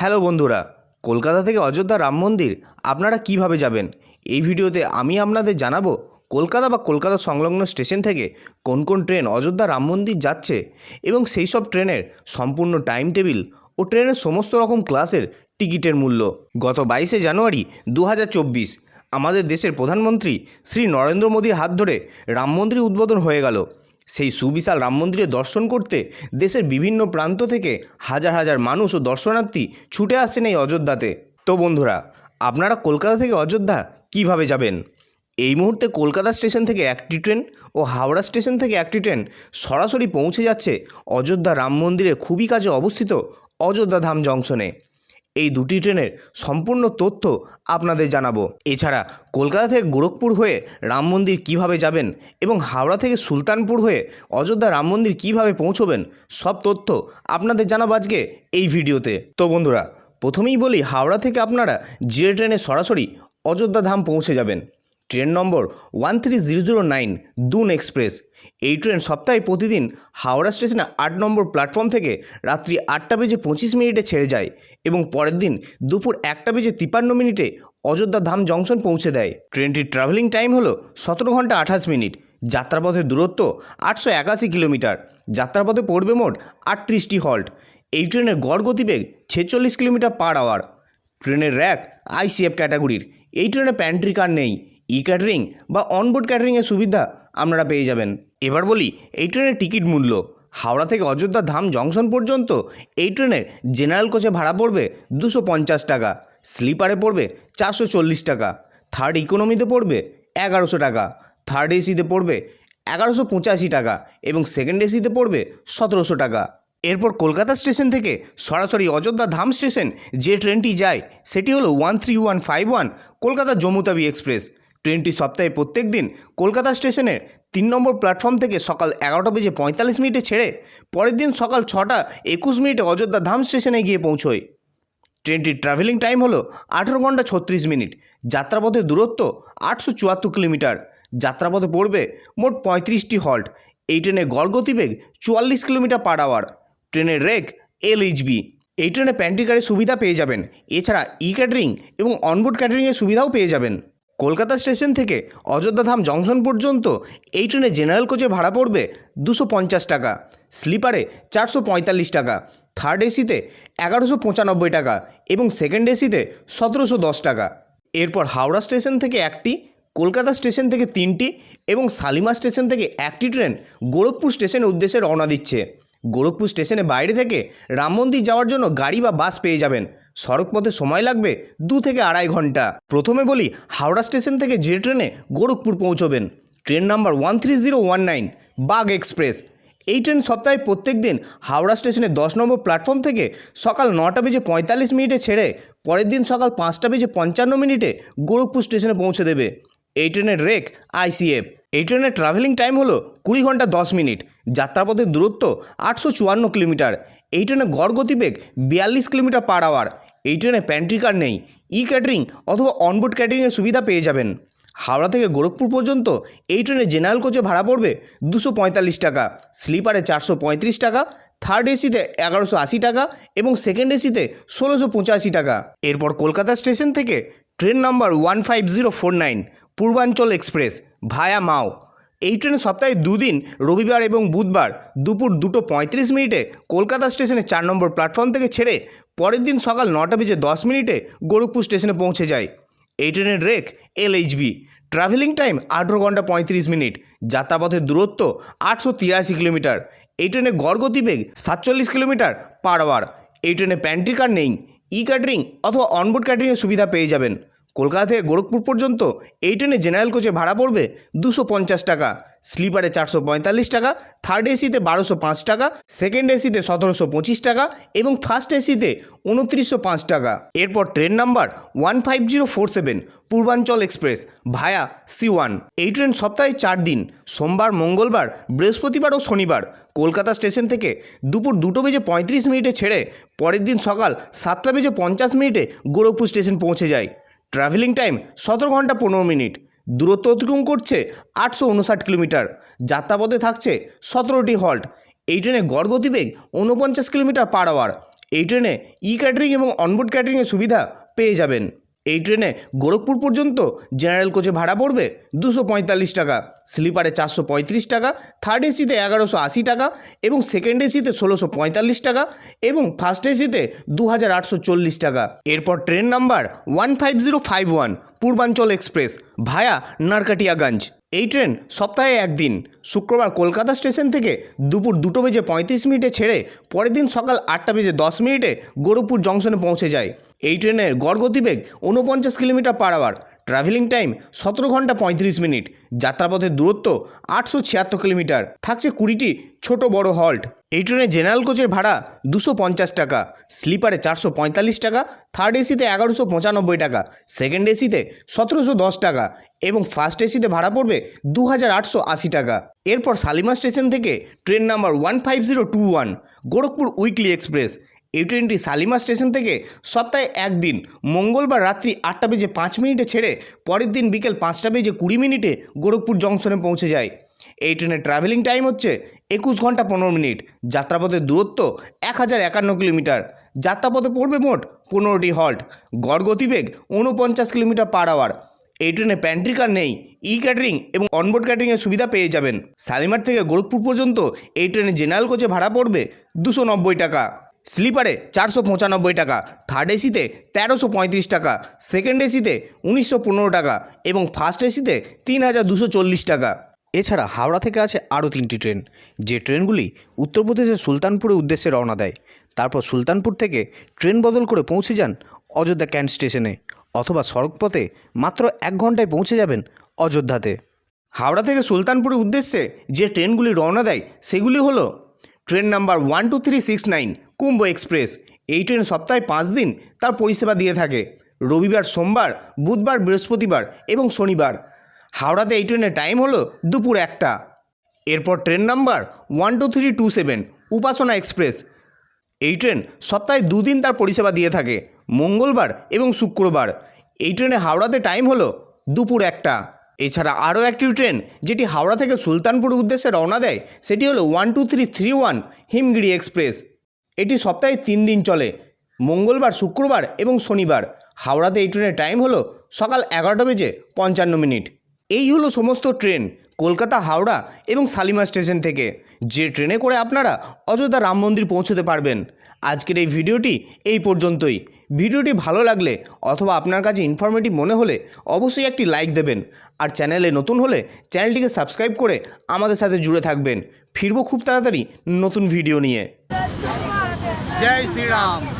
Hello বন্ধুরা, কলকাতা থেকে অযোধ্যা রাম মন্দির, আপনারা কীভাবে যাবেন? এই ভিডিওতে আমি আপনাদের জানাব কলকাতা বা কলকাতা সংলগ্ন স্টেশন থেকে কোন কোন ট্রেন অযোধ্যা রাম মন্দির যাচ্ছে এবং সেই সব ট্রেনের সম্পূর্ণ টাইম টেবিল ও ট্রেনের সমস্ত রকম ক্লাসের টিকিটের মূল্য। গত বাইশে জানুয়ারি দু হাজার চব্বিশ, আমাদের দেশের প্রধানমন্ত্রী শ্রী নরেন্দ্র মোদীর হাত ধরে রাম মন্দির উদ্বোধন হয়ে গেল। সেই সুবিশাল রাম মন্দিরে দর্শন করতে দেশের বিভিন্ন প্রান্ত থেকে হাজার হাজার মানুষ ও দর্শনার্থী ছুটে আসছেন এই অযোধ্যাতে। তো বন্ধুরা, আপনারা কলকাতা থেকে অযোধ্যা কীভাবে যাবেন? এই মুহূর্তে কলকাতা স্টেশন থেকে একটি ট্রেন ও হাওড়া স্টেশন থেকে একটি ট্রেন সরাসরি পৌঁছে যাচ্ছে অযোধ্যা রাম মন্দিরের খুবই কাছে অবস্থিত অযোধ্যা ধাম জংশনে। এই দুটি ট্রেনের সম্পূর্ণ তথ্য আপনাদের জানাব। এছাড়া কলকাতা থেকে গোরখপুর হয়ে রাম মন্দির কীভাবে যাবেন এবং হাওড়া থেকে সুলতানপুর হয়ে অযোধ্যা রাম মন্দির কীভাবে পৌঁছবেন, সব তথ্য আপনাদের জানাব আজকে এই ভিডিওতে। তো বন্ধুরা, প্রথমেই বলি হাওড়া থেকে আপনারা যে ট্রেনে সরাসরি অযোধ্যা ধাম পৌঁছে যাবেন। Train number one three zero zero nine Doon express. এই ট্রেন সপ্তাহে প্রতিদিন হাওড়া স্টেশনে আট নম্বর প্ল্যাটফর্ম থেকে রাত্রি আটটা বেজে পঁচিশ মিনিটে ছেড়ে যায় এবং পরের দিন দুপুর একটা বেজে তিপান্ন মিনিটে অযোধ্যা ধাম জংশন পৌঁছে দেয়। ট্রেনটির ট্রাভেলিং টাইম হলো সতেরো ঘণ্টা আঠাশ মিনিট। যাত্রাপথের দূরত্ব আটশো একাশি কিলোমিটার। যাত্রাপথে পড়বে মোট আটত্রিশটি হল্ট। এই ট্রেনের গড় গতিবেগ ছেচল্লিশ কিলোমিটার পার আওয়ার। ট্রেনের র্যাক আইসিএফ ক্যাটাগরির এই ট্রেনে প্যান্ট্রি কার নেই। ই ক্যাটারিং বা অনবোর্ড ক্যাটারিংয়ের সুবিধা আপনারা পেয়ে যাবেন। এবার বলি, এই ট্রেনের টিকিট মূল্য। হাওড়া থেকে অযোধ্যা ধাম জংশন পর্যন্ত এই ট্রেনের জেনারেল কোচে ভাড়া পড়বে দুশো পঞ্চাশ টাকা স্লিপারে পড়বে চারশো চল্লিশ টাকা থার্ড ইকোনমিতে পড়বে এগারোশো টাকা থার্ড এসিতে পড়বে এগারোশো পঁচাশি টাকা এবং সেকেন্ড এসিতে পড়বে সতেরোশো টাকা। এরপর কলকাতা স্টেশন থেকে সরাসরি অযোধ্যা ধাম স্টেশন যে ট্রেনটি যায়, সেটি হলো one three one five one Kolkata Jammu Tawi express. ট্রেনটি সপ্তাহে প্রত্যেক দিন কলকাতা স্টেশনের তিন নম্বর প্ল্যাটফর্ম থেকে সকাল এগারোটা বেজে পঁয়তাল্লিশ মিনিটে ছেড়ে পরের দিন সকাল ছটা একুশ মিনিটে অযোধ্যা ধাম স্টেশনে গিয়ে পৌঁছয়। ট্রেনটির ট্রাভেলিং টাইম হলো আঠেরো ঘণ্টা ছত্রিশ মিনিট। যাত্রাপথের দূরত্ব আটশো চুয়াত্তর কিলোমিটার। যাত্রাপথে পড়বে মোট পঁয়ত্রিশটি হল্ট। এই ট্রেনে গড় গতিবেগ চুয়াল্লিশ কিলোমিটার পার আওয়ার ট্রেনের রেক এল এলএইচবি এই ট্রেনে প্যান্ট্রিকারের সুবিধা পেয়ে যাবেন। এছাড়া ই ক্যাটারিং এবং অনবোর্ড ক্যাটারিংয়ের সুবিধাও পেয়ে যাবেন। কলকাতা স্টেশন থেকে অযোধ্যা ধাম জংশন পর্যন্ত এই ট্রেনে জেনারেল কোচে ভাড়া পড়বে দুশো পঞ্চাশ টাকা, স্লিপারে চারশো পঁয়তাল্লিশ টাকা থার্ড এসিতে এগারোশো পঁচানব্বই টাকা এবং সেকেন্ড এসিতে সতেরোশো দশ টাকা। এরপর হাওড়া স্টেশন থেকে একটি, কলকাতা স্টেশন থেকে তিনটি এবং শালিমা স্টেশন থেকে একটি ট্রেন গোরখপুর স্টেশনের উদ্দেশ্যে রওনা দিচ্ছে। গোরখপুর স্টেশনে বাইরে থেকে রাম মন্দির যাওয়ার জন্য গাড়ি বা বাস পেয়ে যাবেন। সড়কপথে সময় লাগবে দু থেকে আড়াই ঘণ্টা। প্রথমে বলি হাওড়া স্টেশন থেকে যে ট্রেনে গোরখপুর পৌঁছবেন। Train number one three zero one nine Bagh express. এই ট্রেন সপ্তাহে প্রত্যেক দিন হাওড়া স্টেশনের দশ নম্বর প্ল্যাটফর্ম থেকে সকাল নটা বেজে পঁয়তাল্লিশ মিনিটে ছেড়ে পরের দিন সকাল পাঁচটা বেজে পঞ্চান্ন মিনিটে গোরখপুর স্টেশনে পৌঁছে দেবে। এই ট্রেনের রেক আইসিএফ এই ট্রেনের ট্রাভেলিং টাইম হলো কুড়ি ঘণ্টা দশ মিনিট। যাত্রাপথের দূরত্ব আটশো চুয়ান্ন কিলোমিটার। এই ট্রেনে গড় গতিবেগ বিয়াল্লিশ কিলোমিটার পার আওয়ার এই ট্রেনে প্যান্ট্রি কার নেই ই ক্যাটারিং অথবা অনবোর্ড ক্যাটারিংয়ের সুবিধা পেয়ে যাবেন। হাওড়া থেকে গোরখপুর পর্যন্ত এই ট্রেনে জেনারেল কোচে ভাড়া পড়বে দুশো পঁয়তাল্লিশ টাকা স্লিপারে চারশো পঁয়ত্রিশ টাকা থার্ড এসিতে এগারোশো আশি টাকা এবং সেকেন্ড এসিতে ষোলোশো পঁচাশি টাকা। এরপর কলকাতা স্টেশন থেকে train number one five zero four nine Purvanchal express, via Mau. এই ট্রেন সপ্তাহে দুদিন, রবিবার এবং বুধবার দুপুর দুটো পঁয়ত্রিশ মিনিটে কলকাতা স্টেশনে চার নম্বর প্ল্যাটফর্ম থেকে ছেড়ে পরের দিন সকাল নটা বেজে দশ মিনিটে গোরখপুর স্টেশনে পৌঁছে যায়। এই ট্রেনের রেক এলএইচবি। ট্রাভেলিং টাইম আঠেরো ঘণ্টা পঁয়ত্রিশ মিনিট। যাত্রাপথের দূরত্ব আটশো তিরাশি কিলোমিটার। এই ট্রেনে গড় গতিবেগ সাতচল্লিশ কিলোমিটার পার আওয়ার এই ট্রেনে প্যান্ট্রি কার নেই। ই ক্যাটারিং অথবা অনবোর্ড ক্যাটারিংয়ের সুবিধা পেয়ে যাবেন। কলকাতা থেকে গোরখপুর পর্যন্ত এই ট্রেনে জেনারেল কোচে ভাড়া পড়বে দুশো পঞ্চাশ টাকা। স্লিপারে চারশো পঁয়তাল্লিশ টাকা থার্ড এসিতে বারোশো পাঁচ টাকা সেকেন্ড এসিতে সতেরোশো পঁচিশ টাকা এবং ফার্স্ট এসিতে উনত্রিশশো পাঁচ টাকা। এরপর train number one five zero four seven, Purvanchal express, via Siwan. এই ট্রেন সপ্তাহে চার দিন, সোমবার, মঙ্গলবার, বৃহস্পতিবার ও শনিবার। কলকাতা স্টেশন থেকে দুপুর দুটো বেজে পঁয়ত্রিশ মিনিটে ছেড়ে পরের দিন সকাল সাতটা বেজে পঞ্চাশ মিনিটে গোরখপুর স্টেশন পৌঁছে যায়। ট্রাভেলিং টাইম সতেরো ঘণ্টা পনেরো মিনিট। দূরত্ব অতিক্রম করছে আটশো উনষাট কিলোমিটার। যাত্রাপথে থাকছে সতেরোটি হল্ট এই ট্রেনে গড় গতিবেগ ঊনপঞ্চাশ কিলোমিটার পার আওয়ার এই ট্রেনে ই ক্যাটারিং এবং অনবোর্ড ক্যাটারিংয়ের সুবিধা পেয়ে যাবেন। এই ট্রেনে গোরখপুর পর্যন্ত জেনারেল কোচে ভাড়া পড়বে দুশো পঁয়তাল্লিশ টাকা, স্লিপারে চারশো পঁয়ত্রিশ টাকা থার্ড এসিতে এগারোশো আশি টাকা এবং সেকেন্ড এসিতে ষোলোশো পঁয়তাল্লিশ টাকা এবং ফার্স্ট এসিতে দু হাজার আটশো চল্লিশ টাকা। এরপর train number one five zero five one, Purvanchal express, via Narkatiaganj. এই ট্রেন সপ্তাহে একদিন, শুক্রবার কলকাতা স্টেশন থেকে দুপুর দুটো বেজে পঁয়ত্রিশ মিনিটে ছেড়ে পরের দিন সকাল আটটা বেজে দশ মিনিটে গোরখপুর জংশনে পৌঁছে যায়। এই ট্রেনের গড় গতিবেগ উনপঞ্চাশ kilometre per hour travelling time সতেরো ঘণ্টা পঁয়ত্রিশ মিনিট যাত্রাপথের দূরত্ব আটশো ছিয়াত্তর কিলোমিটার, থাকছে কুড়িটি ছোট বড় হল্ট এই ট্রেনে জেনারেল কোচের ভাড়া দুশো পঞ্চাশ টাকা, স্লিপারে চারশো পঁয়তাল্লিশ টাকা থার্ড এসিতে এগারোশো পঁচানব্বই টাকা সেকেন্ড এসিতে সতেরোশো দশ টাকা এবং ফার্স্ট এসিতে ভাড়া পড়বে দু হাজার আটশো আশি টাকা। এরপর শালিমা স্টেশন থেকে train number one five zero two one, Gorakhpur weekly express. এই ট্রেনটি শালিমা স্টেশন থেকে সপ্তাহে একদিন, মঙ্গলবার রাত্রি আটটা বেজে পাঁচ মিনিটে ছেড়ে পরের দিন বিকেল পাঁচটা বেজে কুড়ি মিনিটে গোরখপুর জংশনে পৌঁছে যায়। এই ট্রেনের ট্রাভেলিং টাইম হচ্ছে একুশ ঘণ্টা পনেরো মিনিট যাত্রাপথের দূরত্ব এক হাজার একান্ন কিলোমিটার। যাত্রাপথে পড়বে মোট পনেরোটি হল্ট গড় গতিবেগ উনপঞ্চাশ কিলোমিটার পার আওয়ার এই ট্রেনে প্যান্ট্রি কার নেই ই ক্যাটারিং এবং অনবোর্ড ক্যাটারিংয়ের সুবিধা পেয়ে যাবেন। শালিমার থেকে গোরখপুর পর্যন্ত এই ট্রেনে জেনারেল কোচে ভাড়া পড়বে দুশো নব্বই টাকা। স্লিপারে চারশো পঁচানব্বই টাকা থার্ড এসিতে তেরোশো পঁয়ত্রিশ টাকা সেকেন্ড এসিতে উনিশশো পনেরো টাকা এবং ফার্স্ট এসিতে তিন হাজার দুশো চল্লিশ টাকা। এছাড়া হাওড়া থেকে আছে আরও তিনটি ট্রেন, যে ট্রেনগুলি উত্তরপ্রদেশের সুলতানপুরের উদ্দেশ্যে রওনা দেয়। তারপর সুলতানপুর থেকে ট্রেন বদল করে পৌঁছে যান অযোধ্যা ক্যান্ট স্টেশনে, অথবা সড়কপথে মাত্র এক ঘন্টায় পৌঁছে যাবেন অযোধ্যাতে। হাওড়া থেকে সুলতানপুরের উদ্দেশ্যে যে ট্রেনগুলি রওনা দেয়, সেগুলি হলো, train number one two three six nine Kumbh express. এই ট্রেন সপ্তাহে পাঁচ দিন তার পরিষেবা দিয়ে থাকে। রবিবার সোমবার, বুধবার বৃহস্পতিবার এবং শনিবার। হাওড়াতে এই ট্রেনের টাইম হলো দুপুর একটা। এরপর train number one two three two seven Upasana express. এই ট্রেন সপ্তাহে দুদিন তার পরিষেবা দিয়ে থাকে, মঙ্গলবার এবং শুক্রবার। এই ট্রেনে হাওড়াতে টাইম হলো দুপুর একটা। এছাড়া আরও একটি ট্রেন, যেটি হাওড়া থেকে সুলতানপুর উদ্দেশ্যে রওনা দেয়, সেটি হলো one two three three one Himgiri express. এটি সপ্তাহে তিন দিন চলে। মঙ্গলবার, শুক্রবার এবং শনিবার। হাওড়াতে এই ট্রেনের টাইম হলো সকাল এগারোটা বেজে পঞ্চান্ন মিনিট। এই হলো সমস্ত ট্রেন কলকাতা, হাওড়া এবং শালিমার স্টেশন থেকে। যে ট্রেনে করে আপনারা অযোধ্যা রাম মন্দির পৌঁছতে পারবেন। আজকের এই ভিডিওটি এই পর্যন্তই। ভিডিওটি ভালো লাগলে অথবা আপনার কাছে ইনফরমেটিভ মনে হলে অবশ্যই একটি লাইক দেবেন। আর চ্যানেলে নতুন হলে চ্যানেলটিকে সাবস্ক্রাইব করে আমাদের সাথে জুড়ে থাকবেন। ফিরবো খুব তাড়াতাড়ি নতুন ভিডিও নিয়ে। जय श्री राम